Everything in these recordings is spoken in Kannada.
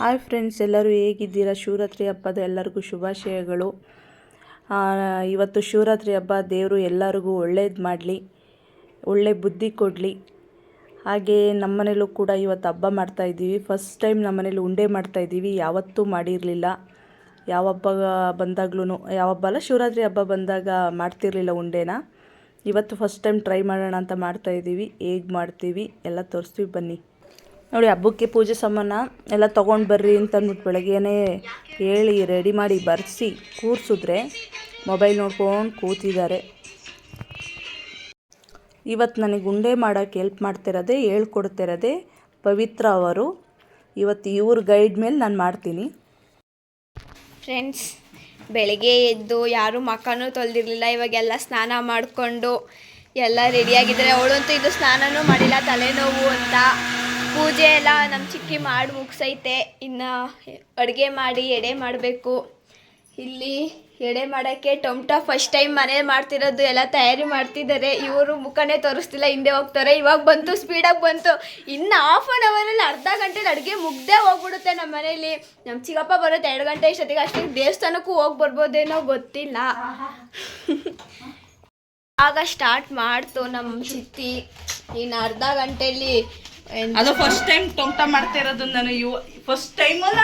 ಹಾಯ್ ಫ್ರೆಂಡ್ಸ್, ಎಲ್ಲರೂ ಹೇಗಿದ್ದೀರಾ? ಶಿವರಾತ್ರಿ ಹಬ್ಬದ ಎಲ್ಲರಿಗೂ ಶುಭಾಶಯಗಳು. ಇವತ್ತು ಶಿವರಾತ್ರಿ ಹಬ್ಬ, ದೇವರು ಎಲ್ಲರಿಗೂ ಒಳ್ಳೇದು ಮಾಡಲಿ, ಒಳ್ಳೆ ಬುದ್ಧಿ ಕೊಡಲಿ. ಹಾಗೆ ನಮ್ಮನೇಲೂ ಕೂಡ ಇವತ್ತು ಹಬ್ಬ ಮಾಡ್ತಾಯಿದ್ದೀವಿ ಫಸ್ಟ್ ಟೈಮ್ ನಮ್ಮನೇಲಿ ಉಂಡೆ ಮಾಡ್ತಾಯಿದ್ದೀವಿ ಯಾವತ್ತೂ ಮಾಡಿರಲಿಲ್ಲ. ಯಾವ ಹಬ್ಬ ಬಂದಾಗ್ಲೂ ಯಾವ ಹಬ್ಬ ಅಲ್ಲ ಶಿವರಾತ್ರಿ ಹಬ್ಬ ಬಂದಾಗ ಮಾಡ್ತಿರ್ಲಿಲ್ಲ ಉಂಡೆನ. ಇವತ್ತು ಫಸ್ಟ್ ಟೈಮ್ ಟ್ರೈ ಮಾಡೋಣ ಅಂತ ಮಾಡ್ತಾಯಿದ್ದೀವಿ ಹೇಗೆ ಮಾಡ್ತೀವಿ? ಎಲ್ಲ ತೋರಿಸ್ತೀವಿ ಬನ್ನಿ. ನೋಡಿ, ಹಬ್ಬಕ್ಕೆ ಪೂಜೆ ಸಾಮಾನ ಎಲ್ಲ ತೊಗೊಂಡು ಬರ್ರಿ ಅಂತ ಅಂದ್ಬಿಟ್ಟು ಬೆಳಗ್ಗೆನೇ ಹೇಳಿ ರೆಡಿ ಮಾಡಿ ಬರೆಸಿ ಕೂರಿಸಿದ್ರೆ ಮೊಬೈಲ್ ನೋಡ್ಕೊಂಡು ಕೂತಿದ್ದಾರೆ. ಇವತ್ತು ನನಗೆ ಉಂಡೆ ಮಾಡೋಕ್ಕೆ ಹೆಲ್ಪ್ ಮಾಡ್ತಿರೋದೇ, ಹೇಳ್ಕೊಡ್ತಿರೋದೇ ಪವಿತ್ರ ಅವರು. ಇವತ್ತು ಇವ್ರ ಗೈಡ್ ಮೇಲೆ ನಾನು ಮಾಡ್ತೀನಿ. ಫ್ರೆಂಡ್ಸ್ ಬೆಳಗ್ಗೆ ಎದ್ದು ಯಾರೂ ಮಕ್ಕನೂ ತೊಳೆದಿರಲಿಲ್ಲ, ಇವಾಗೆಲ್ಲ ಸ್ನಾನ ಮಾಡಿಕೊಂಡು ಎಲ್ಲ ರೆಡಿಯಾಗಿದ್ದಾರೆ ಅವಳಂತೂ ಇದು ಸ್ನಾನನೂ ಮಾಡಿಲ್ಲ, ತಲೆನೋವು ಅಂತ. ಪೂಜೆ ಎಲ್ಲ ನಮ್ಮ ಚಿಕ್ಕಿ ಮಾಡಿ ಮುಗಿಸೈತೆ. ಇನ್ನು ಅಡುಗೆ ಮಾಡಿ, ಎಡೆ ಮಾಡಬೇಕು. ಇಲ್ಲಿ ಎಡೆ ಮಾಡೋಕ್ಕೆ ಟೊಮ್ಟೊ ಫಸ್ಟ್ ಟೈಮ್ ಮನೆ ಮಾಡ್ತಿರೋದು ಎಲ್ಲ ತಯಾರಿ ಮಾಡ್ತಿದ್ದಾರೆ. ಇವರು ಮುಖನೇ ತೋರಿಸ್ತಿಲ್ಲ, ಹಿಂದೆ ಹೋಗ್ತಾರೆ. ಇವಾಗ ಬಂತು ಸ್ಪೀಡಾಗಿ ಬಂತು. ಇನ್ನು ಹಾಫ್ ಆನ್ ಅವರಲ್ಲಿ ಅರ್ಧ ಗಂಟೆಲಿ ಅಡುಗೆ ಮುಗ್ದೇ ಹೋಗ್ಬಿಡುತ್ತೆ ನಮ್ಮ ಮನೇಲಿ. ನಮ್ಮ ಚಿಕ್ಕಪ್ಪ ಬರುತ್ತೆ ಎರಡು ಗಂಟೆ ಇಷ್ಟೊತ್ತಿಗೆ, ಅಷ್ಟೇ ದೇವಸ್ಥಾನಕ್ಕೂ ಹೋಗಿ ಬರ್ಬೋದೇನೋ ಗೊತ್ತಿಲ್ಲ. ಆಗ ಸ್ಟಾರ್ಟ್ ಮಾಡ್ತು ನಮ್ಮ ಚಿತ್ತಿ. ಇನ್ನು ಅರ್ಧ ಗಂಟೆಯಲ್ಲಿ ಅದು ಫಸ್ಟ್ ಟೈಮ್ ಟೊಮ್ಟ ಮಾಡ್ತಾ ಇರೋದು ನಾನು ಇವ ಫಸ್ಟ್ ಟೈಮ್ ಅಲ್ಲ.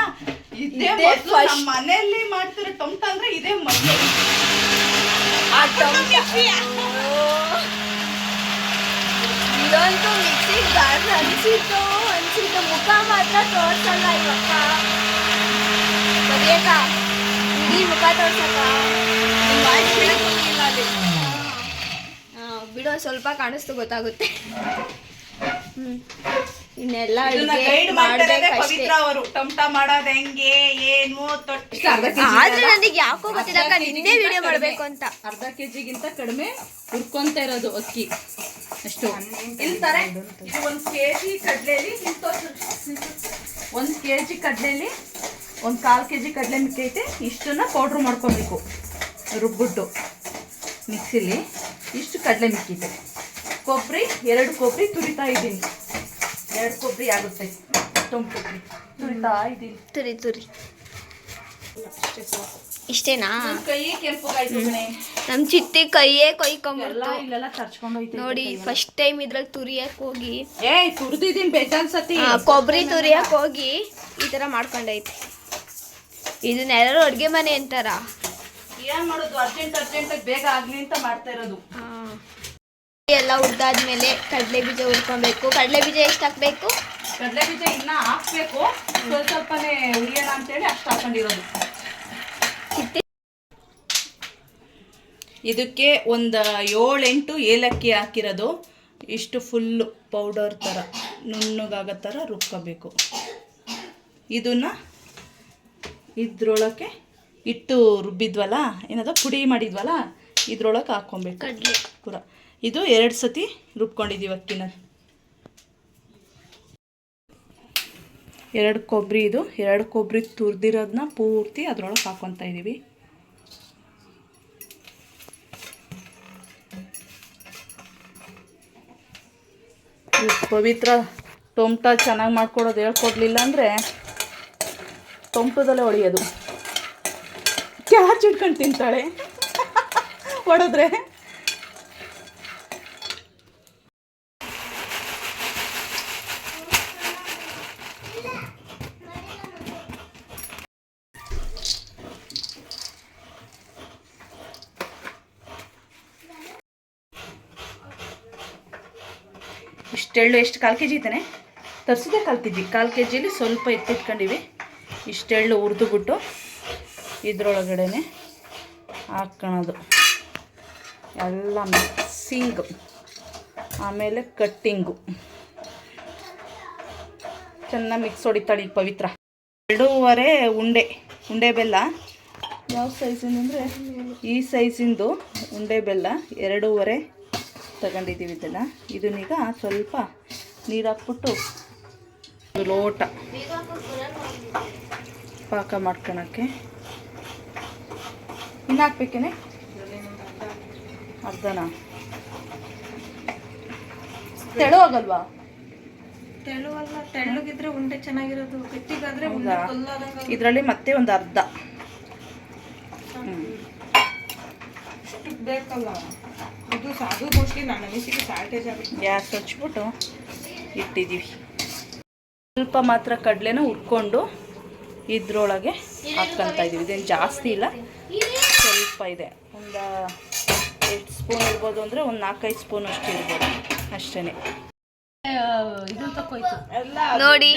ಇದೇ ಮೊದ್ಲು ನಮ್ಮ ಮನೆಯಲ್ಲಿ ಮಾಡ್ತಿರೋ ಟೊಮ್ಟ ಅಂದ್ರೆ ಇದೇ ಮೊದಲು. ಇದಂತೂ ಮಿಕ್ಸಿ ಗಾರ್ಡ್ ಅನ್ಸಿತ್ತು. ಅನ್ಸಿತ್ತು. ಮುಖ ಮಾತ್ರ ತೋರ್ಸಲ್ಲ ಇವಕ್ಕ ಬರಿಯಕ್ಕ ಇಡೀ ಮುಖ ತೋರ್ಸಕ್ಕ? ಬಿಡೋ ಸ್ವಲ್ಪ ಕಾಣಿಸ್ತು ಗೊತ್ತಾಗುತ್ತೆ. ಇನ್ನೆಲ್ಲ ಪವಿತ್ರ ಅವರು. ಟಮಟ ಮಾಡೋದು ಹೆಂಗೆ ಏನು ತೊಟ್ಟು. ಆದ್ರೆ ನನಗೆ ಯಾಕೋ ಗೊತ್ತಿಲ್ಲ ಅಕ್ಕ ನಿನ್ನೆ ವಿಡಿಯೋ ಮಾಡ್ಬೇಕು ಅಂತ. ಅರ್ಧ ಕೆ ಜಿಗಿಂತ ಕಡಿಮೆ ಹುರ್ಕೊಂತ ಇರೋದು ಅಕ್ಕಿ. ಅಷ್ಟು. ಇಲ್ತಾರೆ ಇದು ಒಂದು ಕೆ ಜಿ ಕಡಲೆಲಿ ಒಂದು ಕೆ ಜಿ ಕಡಲೆಲಿ ಒಂದು ಕಾಲು ಕೆ ಜಿ ಕಡಲೆ ಮಿಕ್ಕೈತೆ. ಇಷ್ಟನ್ನ ಪೌಡ್ರ್ ಮಾಡ್ಕೊಬೇಕು ರುಬ್ಬಿಟ್ಟು ಮಿಕ್ಸಿಲಿ ಇಷ್ಟು ಕಡಲೆ ಮಿಕ್ಕೈತೆ. ಕೊಬ್ಬರಿ ಎರಡು ಕೊಬ್ಬರಿ ತುರಿತಾ ಇದ್ದೀನಿ. ಎರಡು ಕೊಬ್ಬರಿ ಆಗುತ್ತೆ. ತುಂಬ ಕೊಬ್ಬರಿ. ತುರಿತಾ ಇದ್ದೀನಿ. ತುರಿ ತುರಿ. ಇಷ್ಟೇನಾ? ಕೈ ಕೆಂಪಗಾಯ್ತು ನಮ್ಮ ನಮ್ ಚಿಟ್ಟಿ ಕೈಯೇ ಕೊಯ್ಕೊಂಡ್ಬಿಡ್ತು. ಇಲ್ಲೆಲ್ಲ ತರ್ಚ್ಕೊಂಡು ಹೋಯ್ತು ನೋಡಿ ಫಸ್ಟ್ ಟೈಮ್ ಇದ್ರಲ್ಲಿ ತುರಿಯಕ್ ಹೋಗಿ. ಏಯ್ ತುರಿದಿದ್ದೀನಿ ಬೇಜಾನ್ ಸತಿ. ಕೊಬ್ಬರಿ ತುರಿಯಕ್ ಹೋಗಿ ಈ ತರ ಇದನ್ನ ಯಾರಾದ್ರು ಅಡ್ಗೆ ಮನೆ ಅಂತಾರ. ಏನ್ ಮಾಡೋದು? ಅರ್ಜೆಂಟ್ ಅರ್ಜೆಂಟ್ ಬೇಗ ಆಗ್ಲಿ ಅಂತ ಮಾಡ್ತಾ ಇರೋದು. ಎಲ್ಲ ಉದ್ದಾದ್ಮೇಲೆ ಕಡಲೆ ಬೀಜ ಹುರ್ಕೊಬೇಕು. ಕಡಲೆ ಬೀಜ ಎಷ್ಟು ಹಾಕ್ಬೇಕು? ಕಡಲೆ ಬೀಜ ಇನ್ನ ಹಾಕ್ಬೇಕು. ಸ್ವಲ್ಪ ಸ್ವಲ್ಪನೇ ಉಳಿಯೋಣ ಅಂತೇಳಿ ಅಷ್ಟು ಹಾಕೊಂಡಿರೋದು. ಇದಕ್ಕೆ ಒಂದು ಏಳೆಂಟು ಏಲಕ್ಕಿ ಹಾಕಿರೋದು. ಇಷ್ಟು ಫುಲ್ಲು ಪೌಡರ್ ಥರ ನುಣ್ಣಗಾಗೋ ಥರ ರುಬ್ಕೋಬೇಕು. ಇದನ್ನು ಇದ್ರೊಳಕ್ಕೆ ಇಟ್ಟು ರುಬ್ಬಿದ್ವಲ್ಲ ಏನದ ಪುಡಿ ಮಾಡಿದ್ವಲ್ಲ ಇದ್ರೊಳಗೆ ಹಾಕ್ಕೊಬೇಕು. ಕಡಲೆ. ಪೂರ. ಇದು ಎರಡು ಸತಿ ರುಬ್ಕೊಂಡಿದ್ದೀವಿ ಅಕ್ಕಿನ. ಎರಡು ಕೊಬ್ಬರಿ ಇದು. ಎರಡು ಕೊಬ್ಬರಿ ತುರಿದಿರೋದನ್ನ ಪೂರ್ತಿ ಅದರೊಳಗೆ ಹಾಕ್ಕೊತಾ ಇದ್ದೀವಿ ಪವಿತ್ರ ಟೊಮ್ಟ ಚೆನ್ನಾಗಿ ಮಾಡ್ಕೊಡೋದು ಹೇಳ್ಕೊಡ್ಲಿಲ್ಲ ಅಂದರೆ ಟೊಮ್ಟದಲ್ಲೇ ಹೊಡೆಯೋದು ಕ್ಯಾಚ್ ಇಟ್ಕೊಂಡು ತಿಂತಾಳೆ. ಹೊಡೆದ್ರೆ ಇಷ್ಟೆಳ್ಳು ಎಷ್ಟು ಕಾಲು ಕೆ ಜಿ ತಾನೆ ತರಿಸಿದೆ ಕಾಲು ಕೆ ಜಿ ಕಾಲು ಕೆ ಜಿಯಲ್ಲಿ ಸ್ವಲ್ಪ ಎತ್ತಿಟ್ಕೊಂಡಿವಿ ಇಷ್ಟೆಳ್ಳು ಹುರಿದುಬಿಟ್ಟು ಇದರೊಳಗಡೆ ಹಾಕ್ಕೊಳೋದು ಎಲ್ಲ ಮಿಕ್ಸಿಂಗು. ಆಮೇಲೆ ಕಟ್ಟಿಂಗು. ಚೆನ್ನಾಗಿ ಮಿಕ್ಸ್ ಹೊಡಿತಾಳೆ ಈಗ ಪವಿತ್ರ. ಎರಡೂವರೆ ಉಂಡೆ ಉಂಡೆ ಬೆಲ್ಲ. ಯಾವ ಸೈಜಿಂದ ಅಂದರೆ? ಈ ಸೈಜಿಂದು ಉಂಡೆ ಬೆಲ್ಲ ಎರಡೂವರೆ ತಗೊಂಡಿದ್ದೀವಿ ಇದನ್ನು. ಇದನ್ನೀಗ ಸ್ವಲ್ಪ ನೀರು ಹಾಕ್ಬಿಟ್ಟು ಒಂದು ಲೋಟ ಪಾಕ ಮಾಡ್ಕೊಳಕ್ಕೆ. ಇನ್ನು ಹಾಕ್ಬೇಕೇನೆ? ಅರ್ಧನ? ತೆಳು ಆಗಲ್ವಾ ತೆಳುವಲ್ಲ ತೆಳ್ಳಗಿದ್ರೆ ಉಂಡೆ ಚೆನ್ನಾಗಿರೋದು ಗಟ್ಟಿಗಾದ್ರೆ ಇದರಲ್ಲಿ ಮತ್ತೆ ಒಂದು ಅರ್ಧ. ಬೇಕಲ್ಲ. ಅದು ಸಾಗು ಮೋಸ್ಟ್ಲಿ ಅನಿಸಿಕೆ ಶಾರ್ಟೇಜ್ ಆಗುತ್ತೆ ಗ್ಯಾಸ್ ಹಚ್ಬಿಟ್ಟು ಇಟ್ಟಿದ್ದೀವಿ ಸ್ವಲ್ಪ ಮಾತ್ರ ಕಡಲೆನ ಹುರ್ಕೊಂಡು ಇದ್ರೊಳಗೆ ಹಾಕ್ಕೊಂತ ಇದ್ದೀವಿ ಇದೇನು ಜಾಸ್ತಿ ಇಲ್ಲ. ಸ್ವಲ್ಪ ಇದೆ. ಒಂದು ಎಷ್ಟು ಸ್ಪೂನ್ ಇರ್ಬೋದು ಅಂದರೆ ಒಂದು ನಾಲ್ಕೈದು ಸ್ಪೂನ್ ಅಷ್ಟು ಇರ್ಬೋದು. ಅಷ್ಟೇ ಇದು ತಕೋಯ್ತು ನೋಡಿ.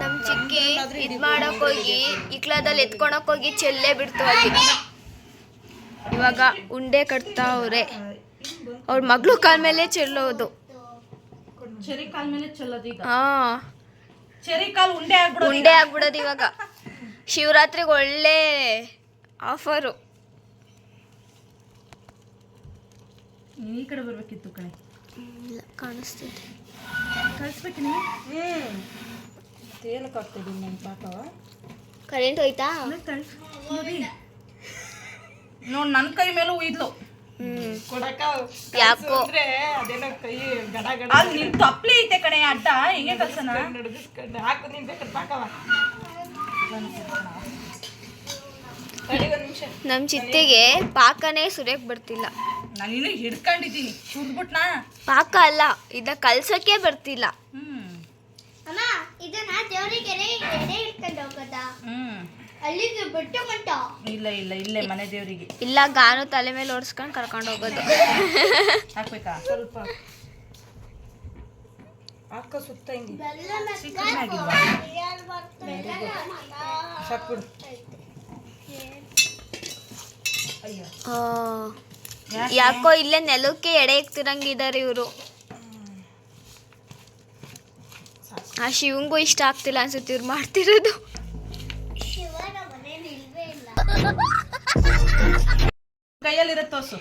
ನಮ್ಮ ಚಿಕ್ಕಿ ಇದ್ ಮಾಡಕ್ ಹೋಗಿ ಇಕ್ಲದಲ್ಲಿ ಎತ್ಕೊಳಕ್ ಹೋಗಿ ಚೆಲ್ಲೇ ಬಿಡ್ತು ಅಲ್ಲಿ. ಇವಾಗ ಉಂಡೆ ಕಟ್ತಾವ್ರೆ. ಅವ್ರ ಮಗಳು ಕಾಲ ಮೇಲೆ ಚೆಲ್ಲೋದು. ಚೆರಿ ಕಾಲ ಮೇಲೆ ಚೆಲ್ಲೋದು ಈಗ. ಹಾ. ಚೆರಿ ಕಾಲ್ ಉಂಡೆ ಆಗ್ಬಿಡೋದು ಉಂಡೆ ಆಗ್ಬಿಡೋದು ಇವಾಗ. ಶಿವರಾತ್ರಿಗೆ ಒಳ್ಳೆ ಆಫರು. ಈ ಕಡೆ ಬರ್ಬೇಕಿತ್ತು ಕಣೆ. ಕಾಣಿಸ್ತಿದೆ. ಕಳಿಸ್ಬೇಕು ನೀವು ಹ್ಞೂ ತೇಲಕ್ಕೆ ಆಗ್ತಿದ್ದೀನಿ ನನ್ನ ಪಾಪ ಕರೆಂಟ್ ಹೋಯ್ತಾ? ನೋಡಿ ನೋಡಿ ನನ್ನ ಕೈ ಮೇಲೂ ಇದ್ಲು ಹ್ಮ್ ಕೊಡಕ ಯಾಕೋ? ಅಲ್ಲಿ ನಿನ್ ತಪ್ಲಿ ಐತೆ ಕಣೆ ಅಡ್ಡ ಹೆಂಗೆ ಕಲ್ಸನ ಹಾಕು ನೀನ್ ಬೇಕಾದ್ರೆ ಪಾಕವ ತಡಿ ಒಂದ್ ನಿಮಿಷ. ನಮ್ ಚಿತ್ತಿಗೆ ಪಾಕನೇ ಸುರಿಯಕ್ ಬರ್ತಿಲ್ಲ. ನಾನು ಇನ್ನೂ ಹಿಡ್ಕೊಂಡಿದ್ದೀನಿ ಸುಡ್ಬಿಟ್ನಾ ಪಾಕ ಅಲ್ಲ ಇದ ಕಲ್ಸಕ್ಕೆ ಬರ್ತಿಲ್ಲ. ಹ್ಮ್. ಅಮ್ಮ ಇದನ್ನ ದೇವರಿಗೆ ಎಡೆ ಹೋಗೋದಾ? ಹ್ಮ್. ಅಲ್ಲಿಗೆ ಬಿಟ್ಟು ಮಂಟ. ಇಲ್ಲ ಇಲ್ಲ ಇಲ್ಲೇ ಮನೆ ದೇವರಿಗೆ. ಇಲ್ಲ ಗಾನು ತಲೆ ಮೇಲೆ ಓಡಿಸ್ಕೊಂಡು ಕರ್ಕೊಂಡು ಹೋಗೋದು. ಹಾಕ್ಬೇಕಾ? ಸ್ವಲ್ಪ. ಹಾಕ ಸುತ್ತ ಹಿಂಗೆ. ಚಿಕನ್ ಆಗಿಲ್ವಾ ಸಾಕ್ಬಿಡು ಆ, ಯಾಕೋ? ಇಲ್ಲೇ ನೆಲಕ್ಕೆ ಎಡೆ ಇಕ್ತಿರಂಗಿದ್ದಾರೆ ಇವರು. ಆ ಶಿವಂಗೂ ಇಷ್ಟ ಆಗ್ತಿಲ್ಲ ಅನ್ಸುತ್ತೆ ಇವ್ರು ಮಾಡ್ತಿರೋದು ಶಿವನ ಮನೇಲಿ ಇಲ್ವೇ ಇಲ್ಲ ಕೈಯಲ್ಲಿರೋ ತೋಸು.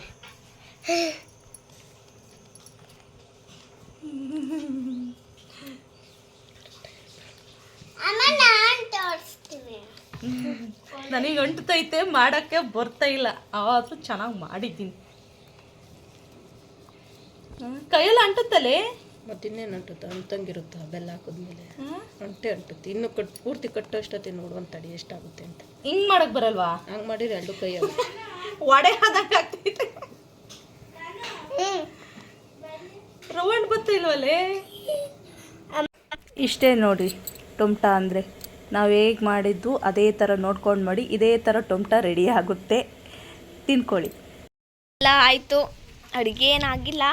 ನನಗೆ ಅಂಟುತ್ತೈತೆ ಮಾಡಕ್ಕೆ ಬರ್ತಾ ಇಲ್ಲ. ಆದ್ರೂ ಚೆನ್ನಾಗಿ ಮಾಡಿದ್ದೀನಿ. ಕೈಯಲ್ಲಿ ಅಂಟುತ್ತಲೇ? ಮತ್ತಿನ್ನೇನು ಅಂಟುತ್ತೆ ಅಂತಂಗಿರುತ್ತೆ ಬೆಲ್ಲ ಹಾಕಿದ್ಮೇಲೆ ಅಂಟೆ ಅಂಟುತ್ತೆ. ಇನ್ನು ಕಟ್ ಪೂರ್ತಿ ಕಟ್ಟೋಷ್ಟೊತ್ತೆ ನೋಡುವಂತ ತಡಿ ಎಷ್ಟಾಗುತ್ತೆ ಅಂತ. ಹಿಂಗ್ ಮಾಡಕ್ ಬರಲ್ವಾ? ಹಂಗೆ ಮಾಡಿದ್ರೆ ಎರಡು ಕೈ ವಡೆ ಆದಂಗೆ ಆಗ್ತೈತೆ. ರವಂಡ್ ಗೊತ್ತ ಇಲ್ವಲ್ಲೇ? ಇಷ್ಟೇ ನೋಡಿ ಟೊಮ್ಟ ಅಂದರೆ. ನಾವು ಹೇಗೆ ಮಾಡಿದ್ದು ಅದೇ ಥರ ನೋಡ್ಕೊಂಡು ಮಾಡಿ ಇದೇ ಥರ ಟೊಮ್ಟ ರೆಡಿ ಆಗುತ್ತೆ. ತಿನ್ಕೊಳ್ಳಿ. ಎಲ್ಲ ಆಯ್ತು. ಅಡುಗೆ ಏನಾಗಿಲ್ಲ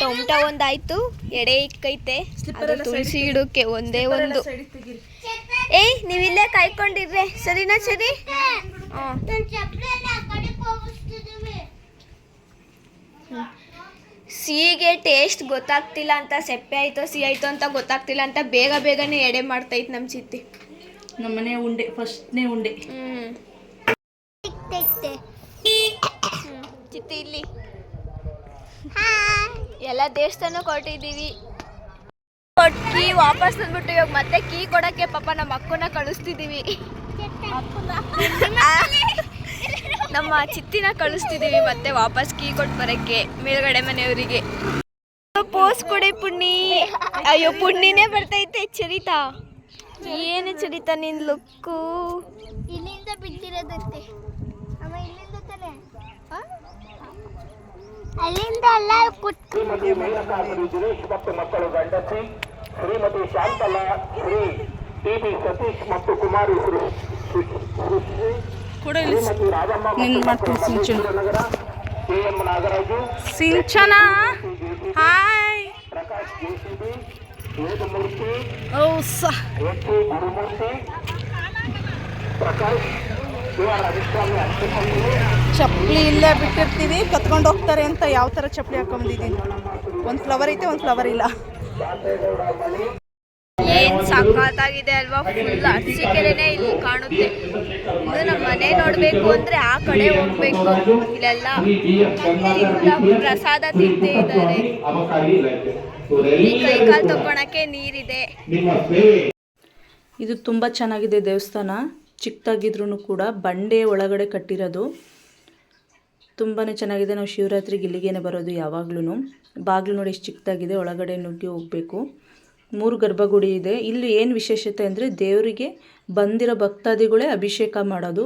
ಟೊಮಟ ಒಂದಾಯ್ತು ಎಡೆ ಇಕ್ಕೈತೆ. ಅದು ತುಳಸಿ ಗಿಡಕ್ಕೆ ಒಂದೇ ಒಂದು. ಏಯ್ ನೀವಿಲ್ಲೇ ಕಾಯ್ಕೊಂಡಿರ್ರೆ. ಸರಿನಾ ಸರಿ? ಸಿಹಿಗೆ ಟೇಸ್ಟ್ ಗೊತ್ತಾಗ್ತಿಲ್ಲ ಅಂತ ಸೆಪ್ಪೆ ಆಯ್ತೋ ಸಿಹಿ ಆಯ್ತೋ ಅಂತ ಗೊತ್ತಾಗ್ತಿಲ್ಲ ಅಂತ ಬೇಗ ಬೇಗನೆ ಎಡೆ ಮಾಡ್ತೈತೆ ನಮ್ಮ ಚಿತ್ತಿ. ನಮ್ಮನೆ ಉಂಡೆ ಫಸ್ಟ್ನೇ ಉಂಡೆ. ಚಿತ್ತಿ ಇಲ್ಲಿ. ಎಲ್ಲ ದೇವಸ್ಥಾನ ಕೊಟ್ಟಿದ್ದೀವಿ. ಕೊಟ್ಟು ಕೀ ವಾಪಸ್ ತಂದ್ಬಿಟ್ಟು ಇವಾಗ ಮತ್ತೆ ಕೀ ಕೊಡಕ್ಕೆ ಪಾಪ ನಮ್ಮ ಅಕ್ಕನ ಕಳಿಸ್ತಿದ್ದೀವಿ. ನಮ್ಮ ಚಿತ್ತಿನ ಕಳಿಸ್ತಿದ್ದೀವಿ ಮತ್ತೆ ವಾಪಸ್ ಕೀ ಕೊಟ್ಟು ಬರಕ್ಕೆ ಮೇಲ್ಗಡೆ ಮನೆಯವರಿಗೆ. ಪೋಸ್ ಕೊಡಿ ಪುಣ್ಣಿ. ಅಯ್ಯೋ, ಪುಣ್ಣಿನೇ ಬರ್ತೈತೆ ಚರಿತಾ. ಏನು ಚರಿತಾ ನಿನ್ ಲುಕ್ಕು. ಇಲ್ಲಿಂದ ಬಿದ್ದಿರೋದಂತೆ ಅಮ್ಮ, ಇಲ್ಲಿಂದ? ಅಲ್ಲಿಂದ ಅಲ್ಲ ಕುತ್ ದಿನೇಶ್ ಮತ್ತು ಮಕ್ಕಳು ಗಂಡಸಿ ಶ್ರೀಮತಿ ಶಾಂತಲಾ ಶ್ರೀ ಟಿ ಬಿ ಸತೀಶ್ ಮತ್ತು ಕುಮಾರಿ ಶ್ರೀಮತಿ ರಾಜಮ್ಮ ಮತ್ತು ಸಿಂಚನ ನಗರ K M Nagaraju Sinchana! Hi! Prakash JCB Vedamurthy Gurumurthy Prakash ಚಪ್ಪಲಿ ಇಲ್ಲೇ ಬಿಟ್ಟಿರ್ತೀವಿ ಕತ್ಕೊಂಡು ಹೋಗ್ತಾರೆ ಅಂತ ಯಾವ ಥರ ಚಪ್ಪಲಿ ಹಾಕೊಂಡಿದ್ದೀನಿ ಒಂದು ಫ್ಲವರ್ ಐತೆ ಒಂದು ಫ್ಲವರ್ ಇಲ್ಲ. ಏನ್ ಸಖತ್ತಾಗಿದೆ ಅಲ್ವಾ? ಫುಲ್ ಅರಸೀಕೆರೆನೇ ಇಲ್ಲಿ ಕಾಣುತ್ತೆ. ಇದು ನಮ್ಮ ಮನೆ ನೋಡಬೇಕು ಅಂದ್ರೆ ಆ ಕಡೆ ಹೋಗ್ಬೇಕು. ಇಲ್ಲೆಲ್ಲ ಪ್ರಸಾದ ತಿಂತೇ ಇದ್ದಾರೆ. ಇಲ್ಲಿ ಕೈ ಕಾಲು ತಗೊಳಕ್ಕೆ ನೀರಿದೆ ಇದು ತುಂಬ ಚೆನ್ನಾಗಿದೆ ದೇವಸ್ಥಾನ. ಚಿಕ್ಕದಾಗಿದ್ರೂ ಕೂಡ ಬಂಡೆ ಒಳಗಡೆ ಕಟ್ಟಿರೋದು ತುಂಬಾ ಚೆನ್ನಾಗಿದೆ. ನಾವು ಶಿವರಾತ್ರಿಗೆ ಇಲ್ಲಿಗೇನೆ ಬರೋದು ಯಾವಾಗ್ಲೂ ಬಾಗಿಲು ನೋಡಿ ಎಷ್ಟು ಚಿಕ್ಕದಾಗಿದೆ. ಒಳಗಡೆ ನುಗ್ಗಿ ಹೋಗಬೇಕು. ಮೂರು ಗರ್ಭಗುಡಿ ಇದೆ. ಇಲ್ಲಿ ಏನು ವಿಶೇಷತೆ ಅಂದರೆ ದೇವರಿಗೆ ಬಂದಿರೋ ಭಕ್ತಾದಿಗಳೇ ಅಭಿಷೇಕ ಮಾಡೋದು.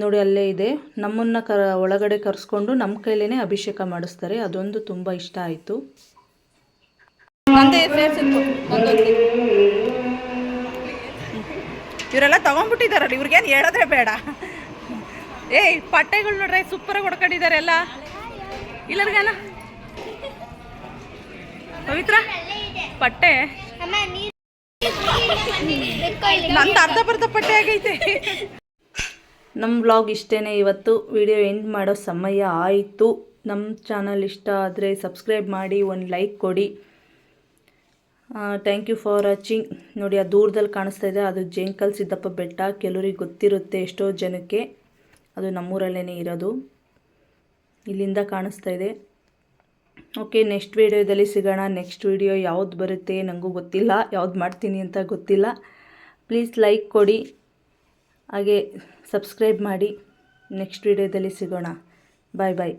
ನೋಡಿ, ಅಲ್ಲೇ ಇದೆ. ನಮ್ಮನ್ನು ಕ ಒಳಗಡೆ ಕರೆಸ್ಕೊಂಡು ನಮ್ಮ ಕೈಲೇ ಅಭಿಷೇಕ ಮಾಡಿಸ್ತಾರೆ. ಅದೊಂದು ತುಂಬ ಇಷ್ಟ ಆಯಿತು. ಇವರೆಲ್ಲ ತಗೊಂಡ್ಬಿಟ್ಟಿದಾರಲ್ಲ ಇವ್ರಿಗೇನು ಹೇಳೋದ್ರೆ ಬೇಡ. ಏಯ್ ಪಟ್ಟೆಗಳು ನೋಡ್ರೆ ಸೂಪರಾಗಿ ಹೊಡ್ಕೊಂಡಿದ್ದಾರೆ ಎಲ್ಲ. ಇಲ್ಲರ್ಗಾನ? ಪವಿತ್ರ? ಪಟ್ಟೆ ನಂದು ಅರ್ಧ ಬರ್ಧ ಪಟ್ಟೆ ಆಗೈತೆ. ನಮ್ಮ ಬ್ಲಾಗ್ ಇಷ್ಟೇ ಇವತ್ತು. ವಿಡಿಯೋ ಎಂಡ್ ಮಾಡೋ ಸಮಯ ಆಯಿತು. ನಮ್ಮ ಚಾನಲ್ ಇಷ್ಟ ಆದರೆ ಸಬ್ಸ್ಕ್ರೈಬ್ ಮಾಡಿ, ಒಂದು ಲೈಕ್ ಕೊಡಿ. ಥ್ಯಾಂಕ್ ಯು ಫಾರ್ ವಾಚಿಂಗ್ ನೋಡಿ, ಆ ದೂರದಲ್ಲಿ ಕಾಣಿಸ್ತಾ ಇದೆ. ಅದು ಜೇಂಕಲ್ ಸಿದ್ದಪ್ಪ ಬೆಟ್ಟ. ಕೆಲವ್ರಿಗೆ ಗೊತ್ತಿರುತ್ತೆ ಎಷ್ಟೋ ಜನಕ್ಕೆ. ಅದು ನಮ್ಮೂರಲ್ಲೇ ಇರೋದು. ಇಲ್ಲಿಂದ ಕಾಣಿಸ್ತಾ ಇದೆ. ಓಕೆ ನೆಕ್ಸ್ಟ್ ವೀಡಿಯೋದಲ್ಲಿ ಸಿಗೋಣ. ನೆಕ್ಸ್ಟ್ ವೀಡಿಯೋ ಯಾವ್ದು ಬರುತ್ತೆ ನನಗೂ ಗೊತ್ತಿಲ್ಲ. ಯಾವ್ದು ಮಾಡ್ತೀನಿ ಅಂತ ಗೊತ್ತಿಲ್ಲ. ಪ್ಲೀಸ್ ಲೈಕ್ ಕೊಡಿ. ಹಾಗೆ ಸಬ್ಸ್ಕ್ರೈಬ್ ಮಾಡಿ. ನೆಕ್ಸ್ಟ್ ವೀಡಿಯೋದಲ್ಲಿ ಸಿಗೋಣ. ಬಾಯ್ ಬಾಯ್